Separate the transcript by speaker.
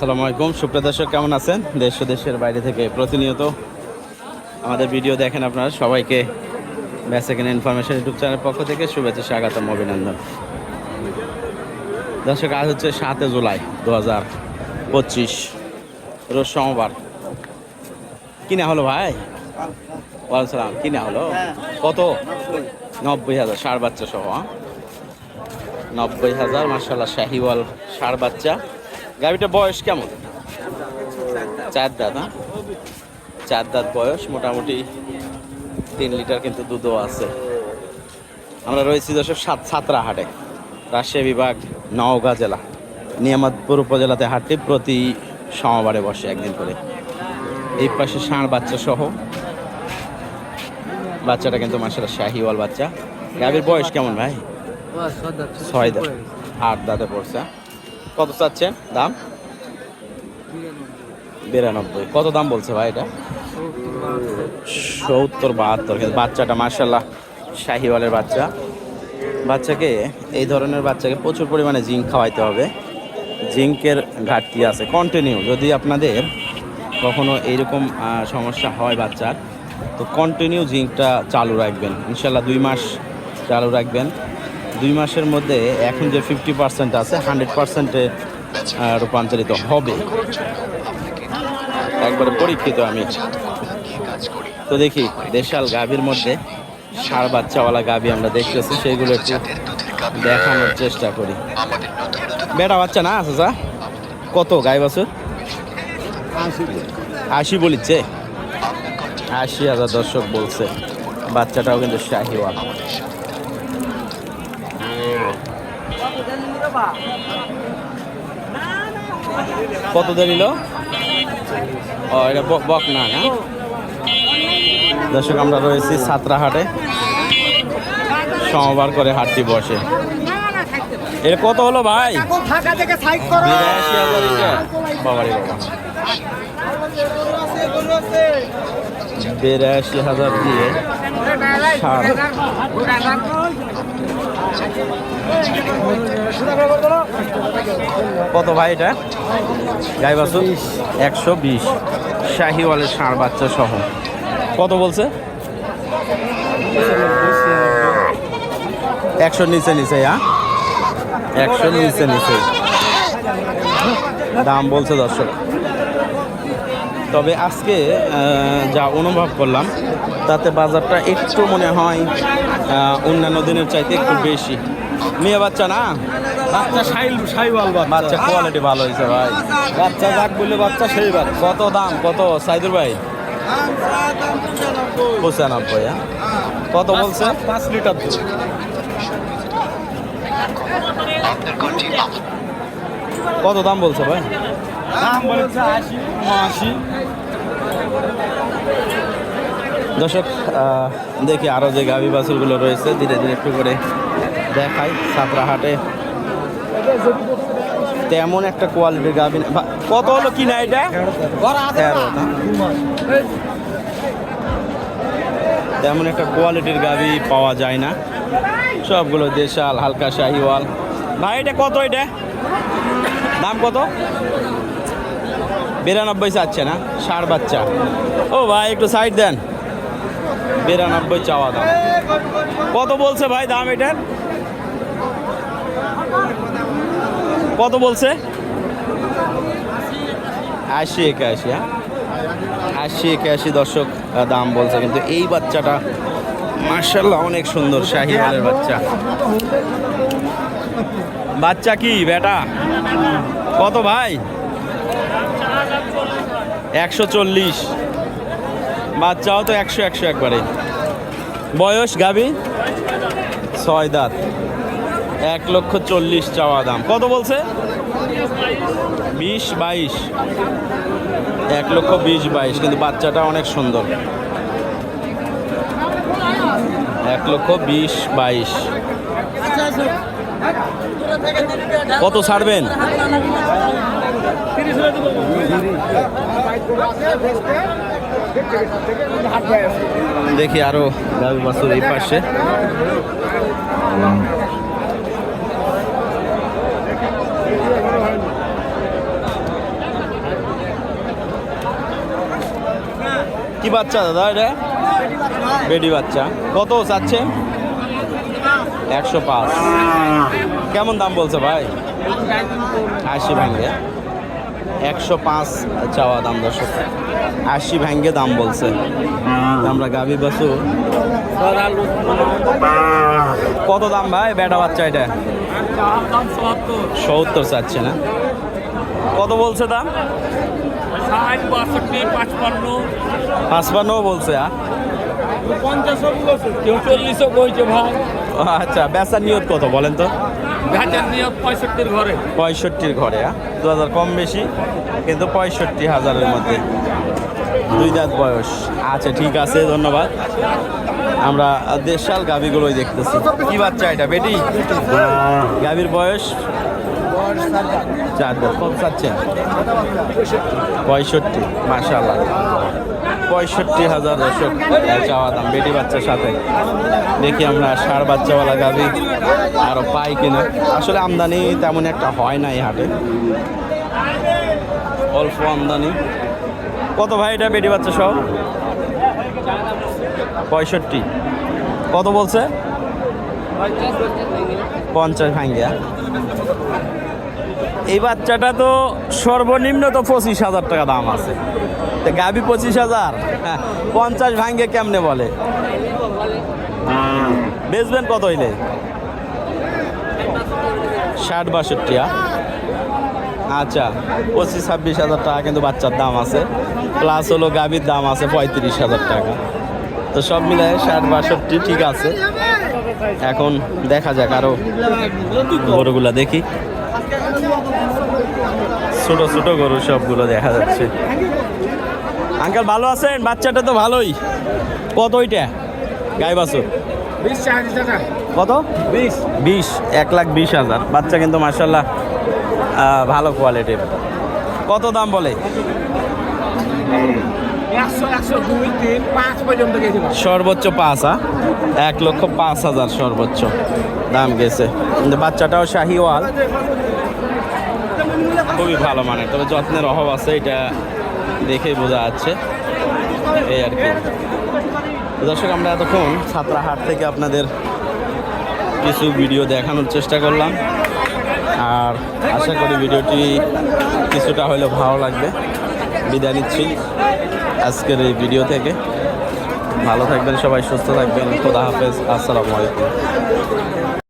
Speaker 1: আসসালামু আলাইকুম। সুপ্রিয় দর্শক কেমন আছেন? দেশ ও দেশের বাইরে থেকে প্রতিনিয়ত আমাদের ভিডিও দেখেন আপনারা সবাইকে। বেসেকেন্ড ইনফরমেশন ইউটিউব চ্যানেলের পক্ষ থেকে শুভেচ্ছা স্বাগতম অভিনন্দন। দর্শক আজ হচ্ছে সাতে জুলাই দু হাজার পঁচিশ। রোজ সোমবার। কিনা হলো ভাই? ওয়ালাইকুম সালাম কিনা হলো? কত? নব্বই হাজার ষাট বাচ্চা সহ হ্যাঁ? নব্বই হাজার মার্শাল্লাহ শাহিওয়াল ষাট বাচ্চা। গাড়িটা বয়স কেমন? চার দাঁত হ্যাঁ? চার দাঁত বয়স মোটামুটি তিন লিটার কিন্তু দুধও আছে। আমরা রয়েছি দর্শক সাত সাতরা হাটে রাজশাহী বিভাগ নওগাঁ জেলা। নিয়ামতপুর উপজেলাতে হাটটি প্রতি সোমবারে বসে একদিন করে। এই পাশে ষাঁড় বাচ্চা সহ। বাচ্চাটা কিন্তু মাসালা শাহিওয়াল বাচ্চা। গাভীর বয়স কেমন ভাই? ছয় দাঁত। আট দাঁতে পড়ছে। কত চাচ্ছেন দাম? বিরানব্বই। কত দাম বলছে ভাই এটা? সত্তর বাহাত্তর। কিন্তু বাচ্চাটা মার্শাল্লাহ শাহিওয়ালের বাচ্চা। বাচ্চাকে, এই ধরনের বাচ্চাকে প্রচুর পরিমাণে জিঙ্ক খাওয়াইতে হবে। জিঙ্কের ঘাটতি আছে কন্টিনিউ যদি আপনাদের কখনো এইরকম সমস্যা হয় বাচ্চার, তো কন্টিনিউ জিঙ্কটা চালু রাখবেন। ইনশাল্লাহ দুই মাস চালু রাখবেন। দুই মাসের মধ্যে এখন যে ফিফটি পার্সেন্ট আছে হান্ড্রেড পার্সেন্টে রূপান্তরিত হবে। একবারে পরীক্ষিত আমি। তো দেখি, দেশাল গাভীর মধ্যে সার বাচ্চাওয়ালা গাভী আমরা দেখতেছি, সেগুলো একটু দেখানোর চেষ্টা করি। বেটা বাচ্চা না আছে কত গাই বাছুর? আশি বলিচ্ছে। আশি হাজার দর্শক বলছে, বাচ্চাটাও কিন্তু শাহিওয়াল। কত দিল ও, এটা বক- না না? দর্শক, আমরা রয়েছি সাতরাহাটে সোমবার করে হাটটি বসে। এর কত হলো ভাই? এটা বাবা। বিরাশি হাজার দিয়ে কত ভাই এটা? গাই বাছুর একশো বিশ। শাহিওয়ালের ষাঁড় বাচ্চা সহ। কত বলছে? একশো নিচে নিচে হ্যাঁ? একশো নিচে নিচে। দাম বলছে দর্শক। তবে আজকে যা অনুভব করলাম তাতে বাজারটা একটু মনে হয় অন্যান্য দিনের চাইতে একটু বেশি। মেয়ে বাচ্চা না?
Speaker 2: বাচ্চা সাইল সাইওয়াল
Speaker 1: বাচ্চা। কোয়ালিটি ভালো হয়েছে ভাই।
Speaker 2: বাচ্চা যাক বললে বাচ্চা সেই বাচ্চা
Speaker 1: কত দাম? কত? সাইদুর ভাই? পঁচানব্বই হ্যাঁ? কত বলছে?
Speaker 2: পাঁচ লিটার দুধ।
Speaker 1: কত দাম বলছে ভাই?
Speaker 2: দাম বলেছে আশি উনআশি।
Speaker 1: দর্শক দেখি আরও যে গাভি বাছুরগুলো রয়েছে, ধীরে ধীরে একটু করে দেখাই সাতরাহাটে। তেমন একটা কোয়ালিটির গাভি কত হলো কিনা এটা? তেমন একটা কোয়ালিটির গাভি পাওয়া যায় না। সবগুলো দেশাল, হালকা শাহিওয়াল। ভাই, এটা কত এটা? দাম কত? বিরানব্বই চাচ্ছে না ষাট বাচ্চা। ও ভাই, একটু সাইড দেন। বিরানব্বই চাওয়া দাম। কত বলছে ভাই দাম এটার? কত বলছে? আশি একাশি হ্যাঁ? আশি একাশি দর্শক দাম বলছে। কিন্তু এই বাচ্চাটা মার্শাল্লাহ অনেক সুন্দর শাহিওয়ালের বাচ্চা। বাচ্চা কি, বেটা? কত ভাই? একশো চল্লিশ। বাচ্চাও তো একশো একশো একবারে বয়স গাবি? ছয় দাঁত। এক লক্ষ চল্লিশ চাওয়া দাম। কত বলছে? বিশ বাইশ। এক লক্ষ বিশ বাইশ, কিন্তু বাচ্চাটা অনেক সুন্দর। এক লক্ষ বিশ বাইশ। কত ছাড়বেন? দেখি আরও দাবি বাছুর এই পাশে। কি বাচ্চা দাদা এটা? বেডি বাচ্চা। কত চাচ্ছে? একশো পাঁচ। কেমন দাম বলছে ভাই? আশি ভাঙে। একশো পাঁচ চাওয়া দাম দর্শক। আশি ভাঙ্গে দাম বলছে। আমরা গাভী বাসু। কত দাম ভাই বেটা বাচ্চা এটা? সত্তর চাচ্ছে না? কত বলছে দাম?
Speaker 3: পাঁচপান্ন
Speaker 1: বলছে?
Speaker 3: কেউ চল্লিশও বইছে ভাই।
Speaker 1: আচ্ছা বেচার নিয়ত কত বলেন তো?
Speaker 3: পঁয়ষট্টির ঘরে।
Speaker 1: পঁয়ষট্টির ঘরে দু হাজার কম বেশি কিন্তু পঁয়ষট্টি হাজারের মধ্যে। দুই দাঁত বয়স। আচ্ছা ঠিক আছে ধন্যবাদ। আমরা দেশাল গাভিগুলোই দেখতেছি। কি বাচ্চা এটা বেটি? গাভির বয়স? চার পঁয়ষট্টি মাশাল্লাহ পঁয়ষট্টি হাজার দশক চাওয়া দাম, বেটি বাচ্চার সাথে। দেখি আমরা ষাড় বাচ্চাওয়ালা গাভি আরও পাই কিনা। আসলে আমদানি তেমন একটা হয় না এই হাটে। অল্প আমদানি। কত ভাই এটা বেটি বাচ্চা সব পঁয়ষট্টি। কত বলছে? পঞ্চাশ ভাঙ্গিয়া। এই বাচ্চাটা তো সর্বনিম্ন তো পঁচিশ হাজার টাকা দাম আছে। তো গাবি পঁচিশ হাজার? পঞ্চাশ ভাঙ্গে কেমনে বলে? বেচবেন কত হইলে? ষাট বাষট্টি? আচ্ছা পঁচিশ, ছাব্বিশ হাজার টাকা কিন্তু বাচ্চার দাম আছে। প্লাস হলো গাভীর দাম আছে পঁয়ত্রিশ হাজার টাকা। তো সব মিলায় ষাট, বাষট্টি ঠিক আছে। এখন দেখা যাক আরও গরুগুলা দেখি। ছোট ছোট গরু সবগুলো দেখা যাচ্ছে। আঙ্কেল ভালো আছেন? বাচ্চাটা তো ভালোই। কত ওইটা? গাই বাছুর। কত? বিশ। বিশ এক লাখ বিশ হাজার। বাচ্চা কিন্তু মার্শাল্লাহ ভালো কোয়ালিটির কত দাম বলে? সর্বোচ্চ পাঁচ আ? এক লক্ষ পাঁচ হাজার সর্বোচ্চ। দাম গেছে। কিন্তু বাচ্চাটাও শাহিওয়াল। খুবই ভালো মানের তবে যত্নের অভাব আছে, এটা দেখেই বোঝা যাচ্ছে। এই আর কি। দর্শক, আমরা এতক্ষণ ছাত্রাহাট থেকে আপনাদের কিছু ভিডিও দেখানোর চেষ্টা করলাম। আর আশা করি ভিডিওটি কিছুটা হলেও ভালো লাগবে। বিদায় নিচ্ছি আজকের এই ভিডিও থেকে। ভালো থাকবেন সবাই, সুস্থ থাকবেন। খোদা হাফেজ। আসসালামু আলাইকুম।